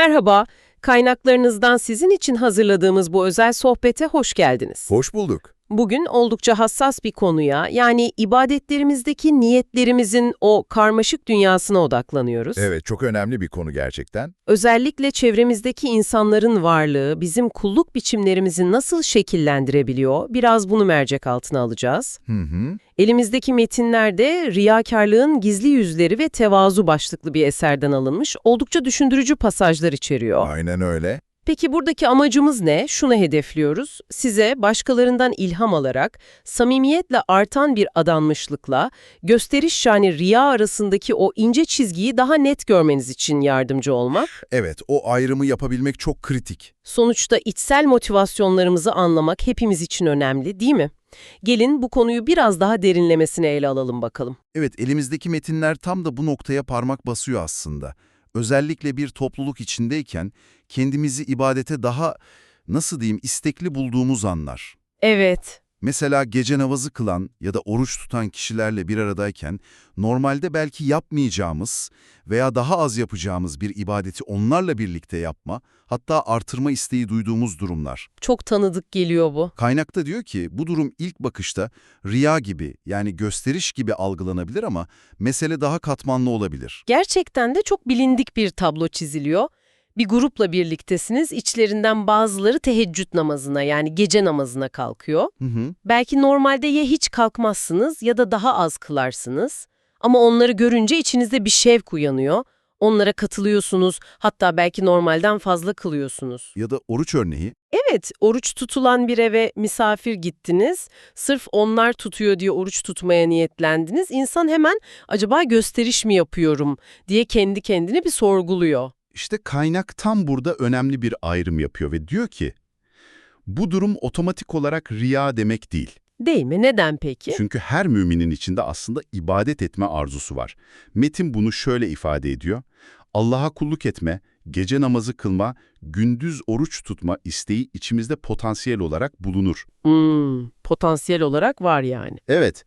Merhaba, kaynaklarınızdan sizin için hazırladığımız bu özel sohbete hoş geldiniz. Hoş bulduk. Bugün oldukça hassas bir konuya, yani ibadetlerimizdeki niyetlerimizin o karmaşık dünyasına odaklanıyoruz. Evet, çok önemli bir konu gerçekten. Özellikle çevremizdeki insanların varlığı bizim kulluk biçimlerimizi nasıl şekillendirebiliyor, biraz bunu mercek altına alacağız. Hı hı. Elimizdeki metinlerde riyakarlığın gizli yüzleri ve tevazu başlıklı bir eserden alınmış oldukça düşündürücü pasajlar içeriyor. Aynen öyle. Peki buradaki amacımız ne? Şunu hedefliyoruz. Size başkalarından ilham alarak, samimiyetle artan bir adanmışlıkla, gösteriş yani riya arasındaki o ince çizgiyi daha net görmeniz için yardımcı olmak. Evet, o ayrımı yapabilmek çok kritik. Sonuçta içsel motivasyonlarımızı anlamak hepimiz için önemli, değil mi? Gelin bu konuyu biraz daha derinlemesine ele alalım bakalım. Evet, elimizdeki metinler tam da bu noktaya parmak basıyor aslında. Özellikle bir topluluk içindeyken kendimizi ibadete daha, nasıl diyeyim, istekli bulduğumuz anlar. Evet, Mesela gece namazı kılan ya da oruç tutan kişilerle bir aradayken normalde belki yapmayacağımız veya daha az yapacağımız bir ibadeti onlarla birlikte yapma, hatta artırma isteği duyduğumuz durumlar. çok tanıdık geliyor bu. Kaynakta diyor ki bu durum ilk bakışta riya gibi yani gösteriş gibi algılanabilir ama mesele daha katmanlı olabilir. Gerçekten de çok bilindik bir tablo çiziliyor. Bir grupla birliktesiniz, içlerinden bazıları teheccüd namazına yani gece namazına kalkıyor. Hı hı. Belki normalde ya hiç kalkmazsınız ya da daha az kılarsınız. Ama onları görünce içinizde bir şevk uyanıyor. Onlara katılıyorsunuz, hatta belki normalden fazla kılıyorsunuz. Ya da oruç örneği. Evet, oruç tutulan bir eve misafir gittiniz. Sırf onlar tutuyor diye oruç tutmaya niyetlendiniz. İnsan hemen acaba gösteriş mi yapıyorum diye kendi kendine bir sorguluyor. İşte kaynak tam burada önemli bir ayrım yapıyor ve diyor ki bu durum otomatik olarak riya demek değil. Değil mi? Neden peki? Çünkü her müminin içinde aslında ibadet etme arzusu var. Metin bunu şöyle ifade ediyor. Allah'a kulluk etme, gece namazı kılma, gündüz oruç tutma isteği içimizde potansiyel olarak bulunur. Hmm, potansiyel olarak var yani. Evet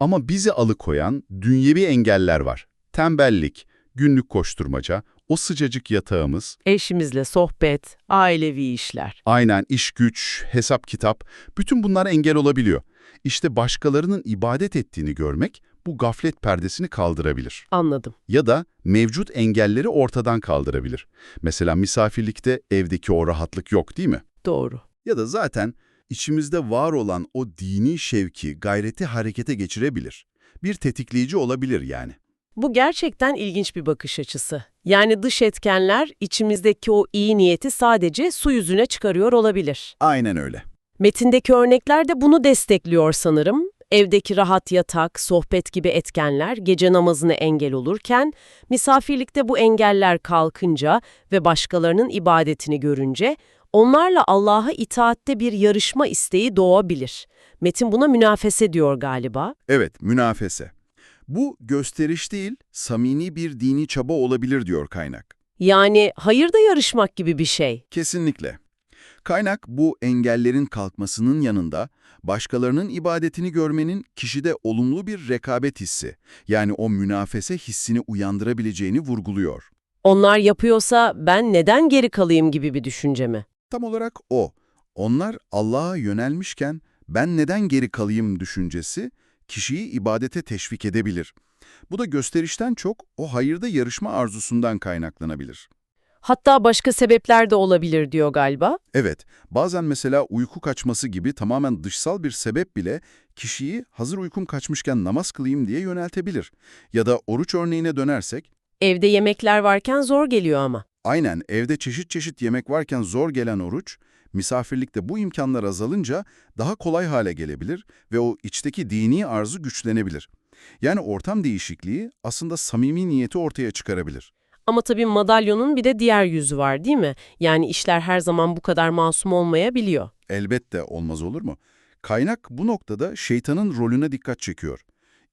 ama bizi alıkoyan dünyevi engeller var. Tembellik, günlük koşturmaca, o sıcacık yatağımız, Eşimizle sohbet, ailevi işler. aynen iş güç, hesap kitap, bütün bunlar engel olabiliyor. İşte başkalarının ibadet ettiğini görmek bu gaflet perdesini kaldırabilir. Anladım. Ya da mevcut engelleri ortadan kaldırabilir. Mesela misafirlikte evdeki o rahatlık yok değil mi? Doğru. Ya da zaten içimizde var olan o dini şevki, gayreti harekete geçirebilir. Bir tetikleyici olabilir yani. Bu gerçekten ilginç bir bakış açısı. Yani dış etkenler içimizdeki o iyi niyeti sadece su yüzüne çıkarıyor olabilir. Aynen öyle. Metindeki örnekler de bunu destekliyor sanırım. Evdeki rahat yatak, sohbet gibi etkenler gece namazına engel olurken, misafirlikte bu engeller kalkınca ve başkalarının ibadetini görünce, onlarla Allah'a itaatte bir yarışma isteği doğabilir. Metin buna münafese diyor galiba. Evet, münafese. Bu gösteriş değil, samimi bir dini çaba olabilir diyor kaynak. Yani hayırda yarışmak gibi bir şey. Kesinlikle. Kaynak bu engellerin kalkmasının yanında başkalarının ibadetini görmenin kişide olumlu bir rekabet hissi, yani o münafese hissini uyandırabileceğini vurguluyor. Onlar yapıyorsa ben neden geri kalayım gibi bir düşünce mi? Tam olarak o. Onlar Allah'a yönelmişken ben neden geri kalayım düşüncesi kişiyi ibadete teşvik edebilir. Bu da gösterişten çok o hayırda yarışma arzusundan kaynaklanabilir. Hatta başka sebepler de olabilir diyor galiba. Evet, bazen mesela uyku kaçması gibi tamamen dışsal bir sebep bile kişiyi hazır uykum kaçmışken namaz kılayım diye yöneltebilir. Ya da oruç örneğine dönersek, Evde yemekler varken zor geliyor ama. aynen evde çeşit çeşit yemek varken zor gelen oruç, misafirlikte bu imkanlar azalınca daha kolay hale gelebilir ve o içteki dini arzu güçlenebilir. Yani ortam değişikliği aslında samimi niyeti ortaya çıkarabilir. Ama tabii madalyonun bir de diğer yüzü var değil mi? Yani işler her zaman bu kadar masum olmayabiliyor. Elbette olmaz olur mu? Kaynak bu noktada şeytanın rolüne dikkat çekiyor.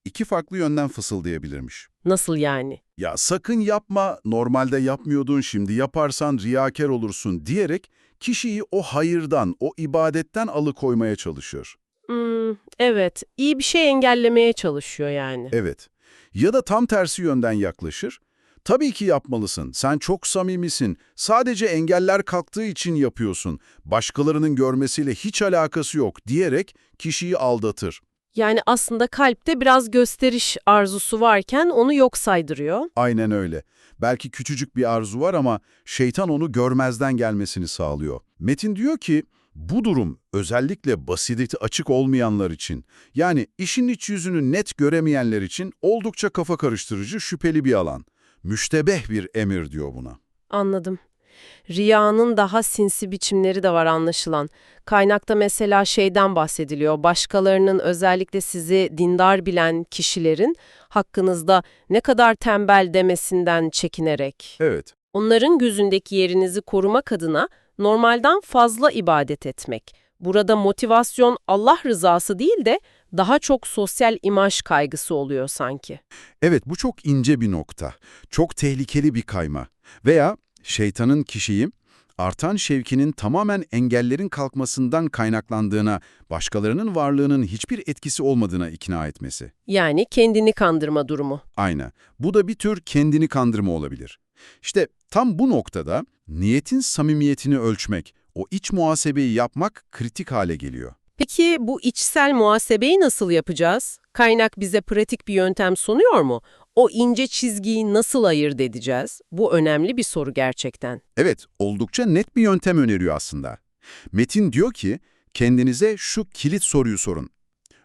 İki farklı yönden fısıldayabilirmiş. Nasıl yani? Ya sakın yapma, normalde yapmıyordun şimdi yaparsan riyakar olursun diyerek kişiyi o hayırdan, o ibadetten alıkoymaya çalışıyor. Hmm, evet, iyi bir şey engellemeye çalışıyor yani. Evet. Ya da tam tersi yönden yaklaşır. Tabii ki yapmalısın. Sen çok samimisin. Sadece engeller kalktığı için yapıyorsun. Başkalarının görmesiyle hiç alakası yok diyerek kişiyi aldatır. Yani aslında kalpte biraz gösteriş arzusu varken onu yok saydırıyor. Aynen öyle. Belki küçücük bir arzu var ama şeytan onu görmezden gelmesini sağlıyor. Metin diyor ki, bu durum özellikle basireti açık olmayanlar için, yani işin iç yüzünü net göremeyenler için oldukça kafa karıştırıcı, şüpheli bir alan. Müştebeh bir emir diyor buna. Anladım. Riyanın daha sinsi biçimleri de var anlaşılan. Kaynakta mesela şeyden bahsediliyor. Başkalarının özellikle sizi dindar bilen kişilerin hakkınızda ne kadar tembel demesinden çekinerek. Evet, Onların gözündeki yerinizi korumak adına normalden fazla ibadet etmek. Burada motivasyon Allah rızası değil de daha çok sosyal imaj kaygısı oluyor sanki. Evet bu çok ince bir nokta. Çok tehlikeli bir kayma. Veya şeytanın kişiyi artan şevkinin tamamen engellerin kalkmasından kaynaklandığına, başkalarının varlığının hiçbir etkisi olmadığına ikna etmesi. Yani kendini kandırma durumu. Aynı. Bu da bir tür kendini kandırma olabilir. İşte tam bu noktada niyetin samimiyetini ölçmek, o iç muhasebeyi yapmak kritik hale geliyor. Peki bu içsel muhasebeyi nasıl yapacağız? Kaynak bize pratik bir yöntem sunuyor mu? O ince çizgiyi nasıl ayırt edeceğiz? Bu önemli bir soru gerçekten. Evet, oldukça net bir yöntem öneriyor aslında. Metin diyor ki, kendinize şu kilit soruyu sorun.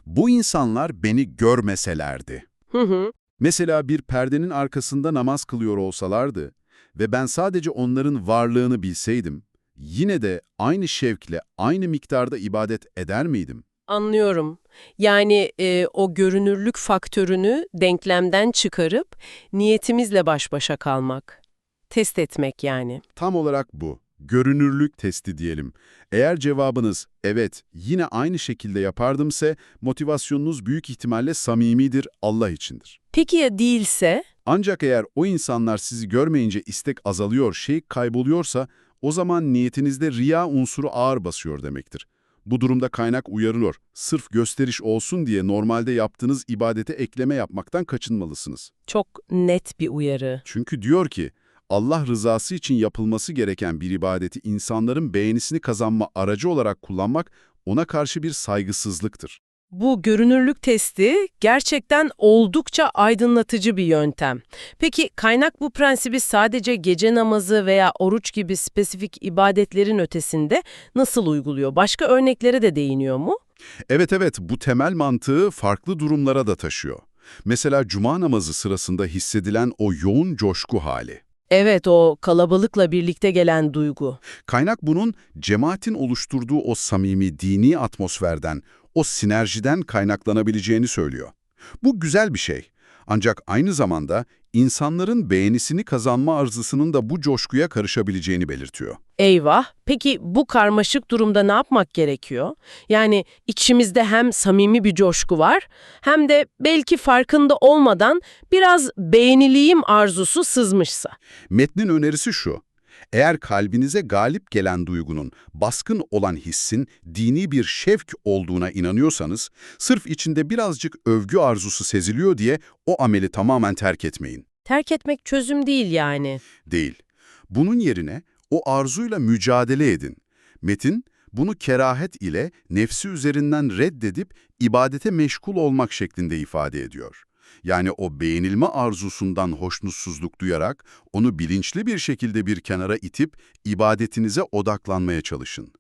Bu insanlar beni görmeselerdi. Hı hı. Mesela bir perdenin arkasında namaz kılıyor olsalardı ve ben sadece onların varlığını bilseydim, yine de aynı şevkle, aynı miktarda ibadet eder miydim? Anlıyorum. Yani e, o görünürlük faktörünü denklemden çıkarıp niyetimizle baş başa kalmak. Test etmek yani. Tam olarak bu. Görünürlük testi diyelim. Eğer cevabınız evet yine aynı şekilde yapardımse motivasyonunuz büyük ihtimalle samimidir, Allah içindir. Peki ya değilse? Ancak eğer o insanlar sizi görmeyince istek azalıyor, şey kayboluyorsa o zaman niyetinizde riya unsuru ağır basıyor demektir. Bu durumda kaynak uyarılıyor. Sırf gösteriş olsun diye normalde yaptığınız ibadete ekleme yapmaktan kaçınmalısınız. Çok net bir uyarı. Çünkü diyor ki, Allah rızası için yapılması gereken bir ibadeti insanların beğenisini kazanma aracı olarak kullanmak ona karşı bir saygısızlıktır. Bu görünürlük testi gerçekten oldukça aydınlatıcı bir yöntem. Peki kaynak bu prensibi sadece gece namazı veya oruç gibi spesifik ibadetlerin ötesinde nasıl uyguluyor? Başka örneklere de değiniyor mu? Evet evet bu temel mantığı farklı durumlara da taşıyor. Mesela cuma namazı sırasında hissedilen o yoğun coşku hali. Evet o kalabalıkla birlikte gelen duygu. Kaynak bunun cemaatin oluşturduğu o samimi dini atmosferden, o sinerjiden kaynaklanabileceğini söylüyor. Bu güzel bir şey. Ancak aynı zamanda insanların beğenisini kazanma arzusunun da bu coşkuya karışabileceğini belirtiyor. Eyvah. Peki bu karmaşık durumda ne yapmak gerekiyor? Yani içimizde hem samimi bir coşku var hem de belki farkında olmadan biraz beğeniliyim arzusu sızmışsa. Metnin önerisi şu. Eğer kalbinize galip gelen duygunun, baskın olan hissin dini bir şevk olduğuna inanıyorsanız, sırf içinde birazcık övgü arzusu seziliyor diye o ameli tamamen terk etmeyin. Terk etmek çözüm değil yani. Değil. Bunun yerine o arzuyla mücadele edin. Metin, bunu kerahet ile nefsi üzerinden reddedip ibadete meşgul olmak şeklinde ifade ediyor. Yani o beğenilme arzusundan hoşnutsuzluk duyarak onu bilinçli bir şekilde bir kenara itip ibadetinize odaklanmaya çalışın.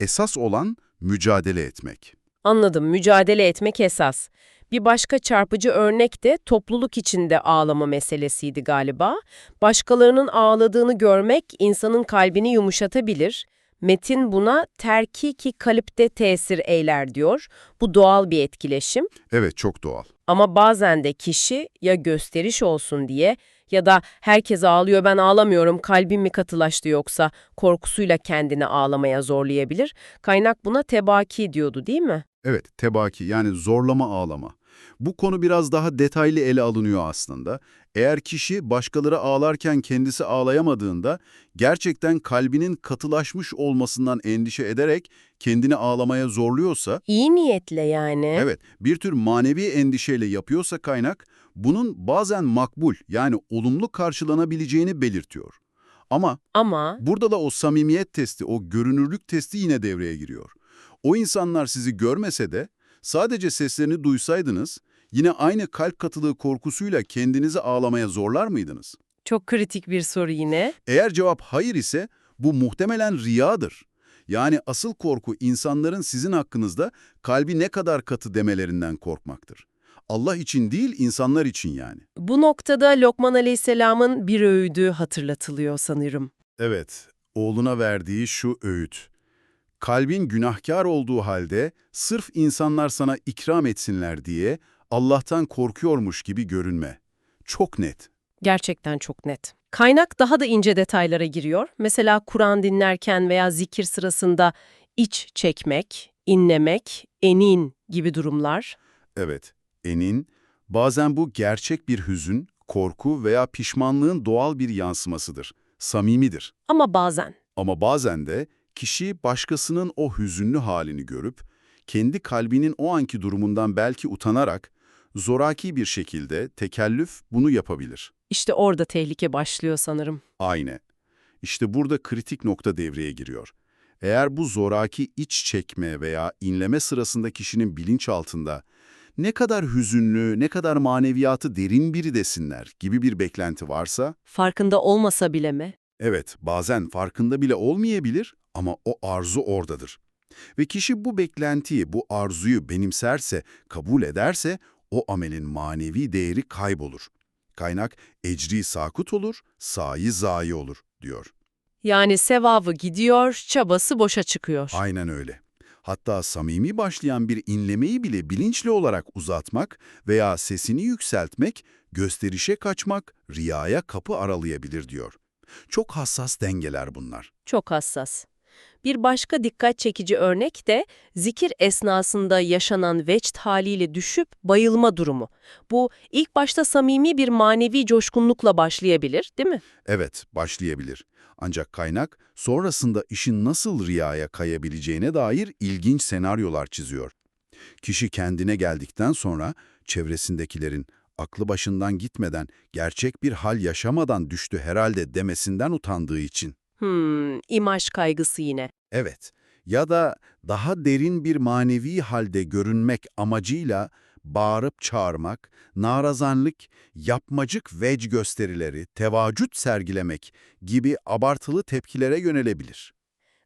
Esas olan mücadele etmek. Anladım, mücadele etmek esas. Bir başka çarpıcı örnek de topluluk içinde ağlama meselesiydi galiba. Başkalarının ağladığını görmek insanın kalbini yumuşatabilir. Metin buna terki ki kalipte tesir eyler diyor. Bu doğal bir etkileşim. Evet, çok doğal. Ama bazen de kişi ya gösteriş olsun diye ya da herkes ağlıyor ben ağlamıyorum kalbim mi katılaştı yoksa korkusuyla kendini ağlamaya zorlayabilir. Kaynak buna tebaki diyordu değil mi? Evet, tebaki yani zorlama ağlama. Bu konu biraz daha detaylı ele alınıyor aslında. Eğer kişi başkaları ağlarken kendisi ağlayamadığında gerçekten kalbinin katılaşmış olmasından endişe ederek kendini ağlamaya zorluyorsa, İyi niyetle yani. evet bir tür manevi endişeyle yapıyorsa kaynak, bunun bazen makbul yani olumlu karşılanabileceğini belirtiyor. Ama Ama burada da o samimiyet testi, o görünürlük testi yine devreye giriyor. O insanlar sizi görmese de sadece seslerini duysaydınız yine aynı kalp katılığı korkusuyla kendinizi ağlamaya zorlar mıydınız? çok kritik bir soru yine. Eğer cevap hayır ise bu muhtemelen riyadır. Yani asıl korku insanların sizin hakkınızda kalbi ne kadar katı demelerinden korkmaktır. Allah için değil, insanlar için yani. Bu noktada Lokman Aleyhisselam'ın bir öğüdü hatırlatılıyor sanırım. Evet, oğluna verdiği şu öğüt. Kalbin günahkar olduğu halde sırf insanlar sana ikram etsinler diye Allah'tan korkuyormuş gibi görünme. Çok net. Gerçekten çok net. Kaynak daha da ince detaylara giriyor. Mesela Kur'an dinlerken veya zikir sırasında iç çekmek, inlemek, enin gibi durumlar. Evet, enin, bazen bu gerçek bir hüzün, korku veya pişmanlığın doğal bir yansımasıdır. Samimidir. Ama bazen Ama bazen de kişi başkasının o hüzünlü halini görüp, kendi kalbinin o anki durumundan belki utanarak, zoraki bir şekilde tekellüf bunu yapabilir. işte orada tehlike başlıyor sanırım. Aynı. İşte burada kritik nokta devreye giriyor. Eğer bu zoraki iç çekme veya inleme sırasında kişinin bilinçaltında ne kadar hüzünlü, ne kadar maneviyatı derin biri desinler gibi bir beklenti varsa, Farkında olmasa bile mi? evet bazen farkında bile olmayabilir ama o arzu oradadır. Ve kişi bu beklentiyi, bu arzuyu benimserse, kabul ederse o amelin manevi değeri kaybolur. Kaynak ecri sakut olur, sayi zayi olur diyor. Yani sevabı gidiyor, çabası boşa çıkıyor. Aynen öyle. Hatta samimi başlayan bir inlemeyi bile bilinçli olarak uzatmak veya sesini yükseltmek, gösterişe kaçmak, riyaya kapı aralayabilir diyor. Çok hassas dengeler bunlar. Çok hassas. Bir başka dikkat çekici örnek de zikir esnasında yaşanan vecd haliyle düşüp bayılma durumu. Bu ilk başta samimi bir manevi coşkunlukla başlayabilir, değil mi? Evet, başlayabilir. Ancak kaynak sonrasında işin nasıl riyaya kayabileceğine dair ilginç senaryolar çiziyor. Kişi kendine geldikten sonra çevresindekilerin aklı başından gitmeden, gerçek bir hal yaşamadan düştü herhalde demesinden utandığı için. Hmm, imaj kaygısı yine. Evet, ya da daha derin bir manevi halde görünmek amacıyla bağırıp çağırmak, narazanlık, yapmacık vec gösterileri, tevacüt sergilemek gibi abartılı tepkilere yönelebilir.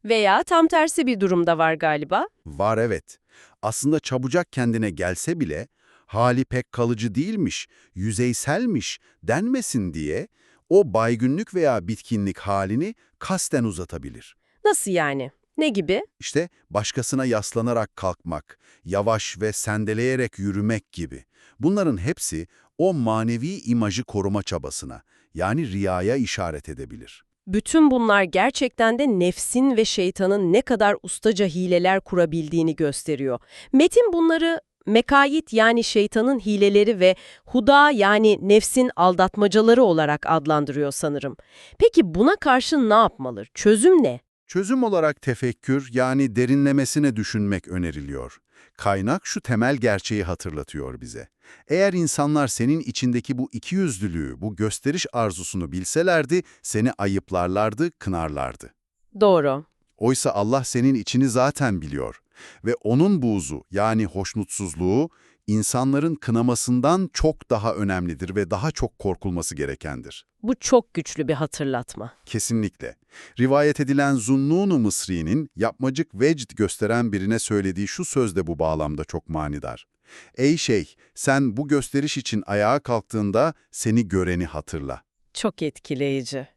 Veya tam tersi bir durumda var galiba. Var evet. Aslında çabucak kendine gelse bile hali pek kalıcı değilmiş, yüzeyselmiş denmesin diye o baygınlık veya bitkinlik halini kasten uzatabilir. Nasıl yani? Ne gibi? İşte başkasına yaslanarak kalkmak, yavaş ve sendeleyerek yürümek gibi. Bunların hepsi o manevi imajı koruma çabasına, yani riyaya işaret edebilir. Bütün bunlar gerçekten de nefsin ve şeytanın ne kadar ustaca hileler kurabildiğini gösteriyor. Metin bunları mekayit yani şeytanın hileleri ve huda yani nefsin aldatmacaları olarak adlandırıyor sanırım. Peki buna karşı ne yapmalı? Çözüm ne? Çözüm olarak tefekkür yani derinlemesine düşünmek öneriliyor. Kaynak şu temel gerçeği hatırlatıyor bize. Eğer insanlar senin içindeki bu ikiyüzlülüğü, bu gösteriş arzusunu bilselerdi, seni ayıplarlardı, kınarlardı. Doğru. Oysa Allah senin içini zaten biliyor ve onun buğzu yani hoşnutsuzluğu insanların kınamasından çok daha önemlidir ve daha çok korkulması gerekendir. Bu çok güçlü bir hatırlatma. Kesinlikle. Rivayet edilen Zunnun-u Mısri'nin yapmacık vecd gösteren birine söylediği şu söz de bu bağlamda çok manidar. Ey şeyh, sen bu gösteriş için ayağa kalktığında seni göreni hatırla. Çok etkileyici.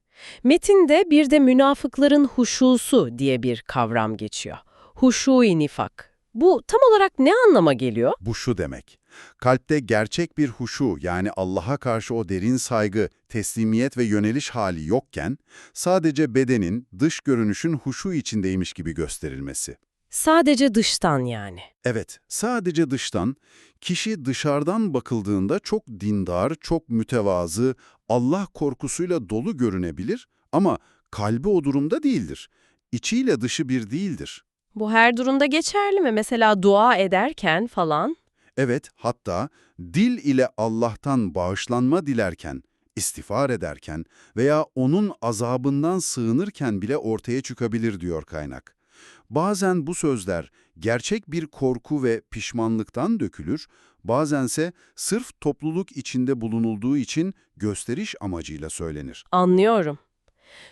Metinde bir de münafıkların huşusu diye bir kavram geçiyor. Huşu-i nifak. Bu tam olarak ne anlama geliyor? Bu şu demek. Kalpte gerçek bir huşu yani Allah'a karşı o derin saygı, teslimiyet ve yöneliş hali yokken sadece bedenin, dış görünüşün huşu içindeymiş gibi gösterilmesi. Sadece dıştan yani. Evet, sadece dıştan, kişi dışarıdan bakıldığında çok dindar, çok mütevazı, Allah korkusuyla dolu görünebilir ama kalbi o durumda değildir. İçiyle dışı bir değildir. Bu her durumda geçerli mi? Mesela dua ederken falan. Evet, hatta dil ile Allah'tan bağışlanma dilerken, istiğfar ederken veya onun azabından sığınırken bile ortaya çıkabilir diyor kaynak. Bazen bu sözler gerçek bir korku ve pişmanlıktan dökülür, bazense sırf topluluk içinde bulunulduğu için gösteriş amacıyla söylenir. Anlıyorum.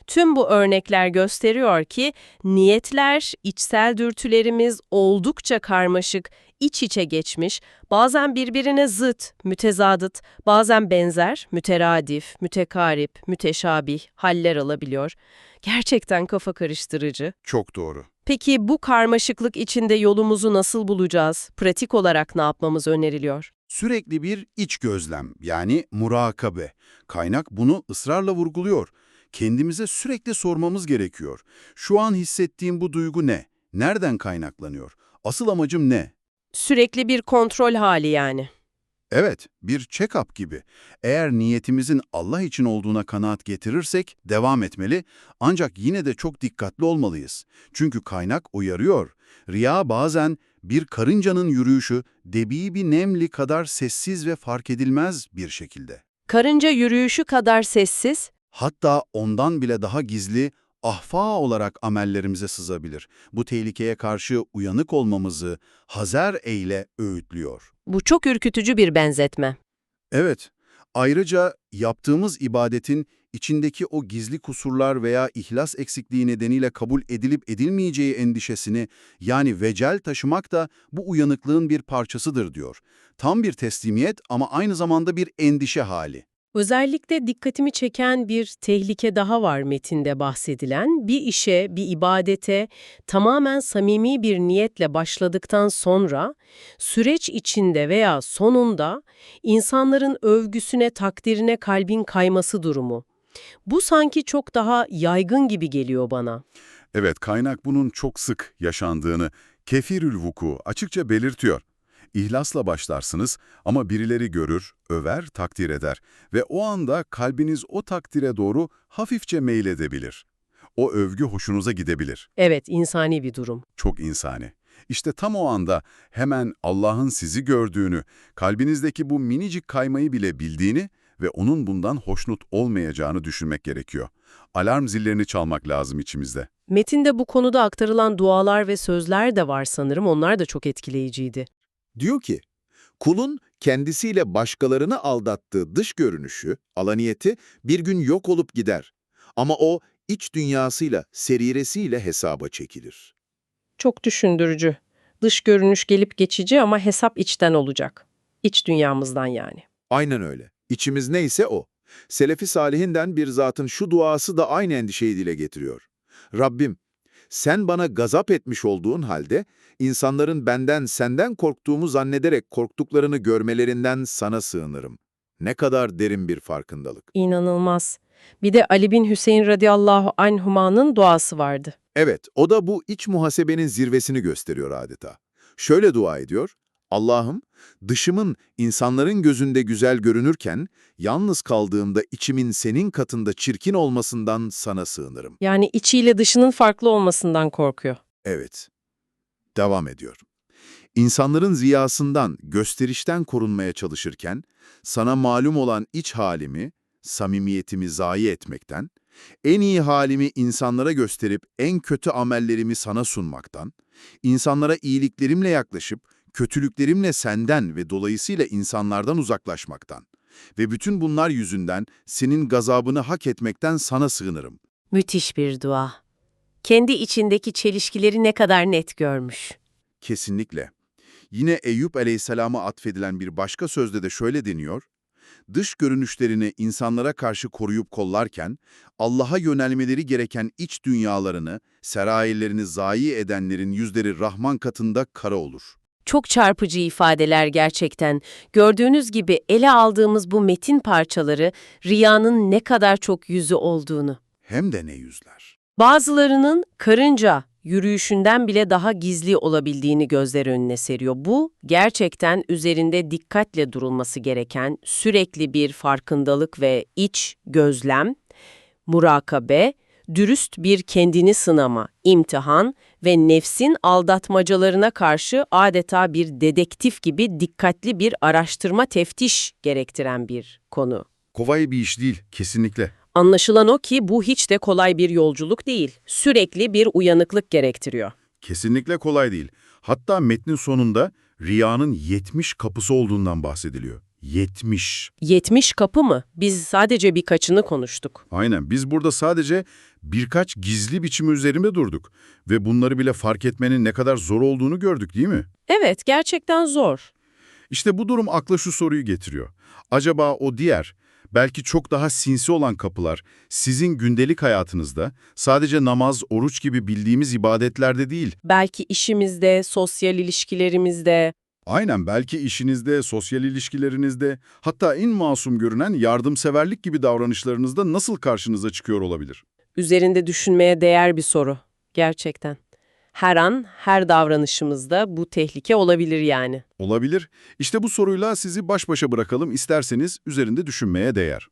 Tüm bu örnekler gösteriyor ki niyetler, içsel dürtülerimiz oldukça karmaşık, iç içe geçmiş, bazen birbirine zıt, mütezadıt, bazen benzer, müteradif, mütekarip, müteşabih haller alabiliyor. Gerçekten kafa karıştırıcı. Çok doğru. Peki bu karmaşıklık içinde yolumuzu nasıl bulacağız? Pratik olarak ne yapmamız öneriliyor? Sürekli bir iç gözlem yani murakabe. Kaynak bunu ısrarla vurguluyor. Kendimize sürekli sormamız gerekiyor. Şu an hissettiğim bu duygu ne? Nereden kaynaklanıyor? Asıl amacım ne? Sürekli bir kontrol hali yani. Evet, bir check-up gibi. Eğer niyetimizin Allah için olduğuna kanaat getirirsek devam etmeli ancak yine de çok dikkatli olmalıyız. Çünkü kaynak uyarıyor. Riya bazen bir karıncanın yürüyüşü debi bir nemli kadar sessiz ve fark edilmez bir şekilde. Karınca yürüyüşü kadar sessiz, Hatta ondan bile daha gizli, ahfa olarak amellerimize sızabilir. Bu tehlikeye karşı uyanık olmamızı Hazer eyle öğütlüyor. bu çok ürkütücü bir benzetme. Evet, ayrıca yaptığımız ibadetin içindeki o gizli kusurlar veya ihlas eksikliği nedeniyle kabul edilip edilmeyeceği endişesini yani vecel taşımak da bu uyanıklığın bir parçasıdır diyor. Tam bir teslimiyet ama aynı zamanda bir endişe hali. Özellikle dikkatimi çeken bir tehlike daha var metinde bahsedilen. Bir işe, bir ibadete tamamen samimi bir niyetle başladıktan sonra süreç içinde veya sonunda insanların övgüsüne, takdirine kalbin kayması durumu. Bu sanki çok daha yaygın gibi geliyor bana. Evet, kaynak bunun çok sık yaşandığını kefirül vuku açıkça belirtiyor. İhlasla başlarsınız ama birileri görür, över, takdir eder ve o anda kalbiniz o takdire doğru hafifçe meyledebilir. O övgü hoşunuza gidebilir. Evet, insani bir durum. Çok insani. İşte tam o anda hemen Allah'ın sizi gördüğünü, kalbinizdeki bu minicik kaymayı bile bildiğini ve onun bundan hoşnut olmayacağını düşünmek gerekiyor. Alarm zillerini çalmak lazım içimizde. Metinde bu konuda aktarılan dualar ve sözler de var sanırım. Onlar da çok etkileyiciydi. Diyor ki, kulun kendisiyle başkalarını aldattığı dış görünüşü, alaniyeti bir gün yok olup gider. Ama o iç dünyasıyla, seriresiyle hesaba çekilir. Çok düşündürücü. Dış görünüş gelip geçici ama hesap içten olacak. İç dünyamızdan yani. Aynen öyle. İçimiz neyse o. Selefi Salihinden bir zatın şu duası da aynı endişeyi dile getiriyor. Rabbim, sen bana gazap etmiş olduğun halde, insanların benden, senden korktuğumu zannederek korktuklarını görmelerinden sana sığınırım. Ne kadar derin bir farkındalık. İnanılmaz. Bir de Ali bin Hüseyin radıyallahu anhuma'nın duası vardı. Evet, o da bu iç muhasebenin zirvesini gösteriyor adeta. Şöyle dua ediyor, Allah'ım, dışımın insanların gözünde güzel görünürken, yalnız kaldığımda içimin senin katında çirkin olmasından sana sığınırım. Yani içiyle dışının farklı olmasından korkuyor. Evet. Devam ediyor. İnsanların ziyasından, gösterişten korunmaya çalışırken, sana malum olan iç halimi, samimiyetimi zayi etmekten, en iyi halimi insanlara gösterip en kötü amellerimi sana sunmaktan, insanlara iyiliklerimle yaklaşıp, kötülüklerimle senden ve dolayısıyla insanlardan uzaklaşmaktan ve bütün bunlar yüzünden senin gazabını hak etmekten sana sığınırım. Müthiş bir dua. Kendi içindeki çelişkileri ne kadar net görmüş. Kesinlikle. Yine Eyüp aleyhisselama atfedilen bir başka sözde de şöyle deniyor. Dış görünüşlerini insanlara karşı koruyup kollarken, Allah'a yönelmeleri gereken iç dünyalarını, serayelerini zayi edenlerin yüzleri Rahman katında kara olur. Çok çarpıcı ifadeler gerçekten. Gördüğünüz gibi ele aldığımız bu metin parçaları riyanın ne kadar çok yüzü olduğunu. Hem de ne yüzler. Bazılarının karınca yürüyüşünden bile daha gizli olabildiğini gözler önüne seriyor. Bu gerçekten üzerinde dikkatle durulması gereken sürekli bir farkındalık ve iç gözlem, murakabe, dürüst bir kendini sınama, imtihan ve nefsin aldatmacalarına karşı adeta bir dedektif gibi dikkatli bir araştırma teftiş gerektiren bir konu. Kolay bir iş değil, kesinlikle. Anlaşılan o ki bu hiç de kolay bir yolculuk değil. Sürekli bir uyanıklık gerektiriyor. Kesinlikle kolay değil. Hatta metnin sonunda riyanın 70 kapısı olduğundan bahsediliyor. 70. 70 kapı mı? Biz sadece birkaçını konuştuk. Aynen. Biz burada sadece birkaç gizli biçim üzerinde durduk. Ve bunları bile fark etmenin ne kadar zor olduğunu gördük değil mi? Evet, gerçekten zor. İşte bu durum akla şu soruyu getiriyor. Acaba o diğer, belki çok daha sinsi olan kapılar sizin gündelik hayatınızda sadece namaz, oruç gibi bildiğimiz ibadetlerde değil, Belki işimizde, sosyal ilişkilerimizde, aynen belki işinizde, sosyal ilişkilerinizde, hatta en masum görünen yardımseverlik gibi davranışlarınızda nasıl karşınıza çıkıyor olabilir? Üzerinde düşünmeye değer bir soru. Gerçekten. Her an, her davranışımızda bu tehlike olabilir yani. Olabilir. İşte bu soruyla sizi baş başa bırakalım isterseniz üzerinde düşünmeye değer.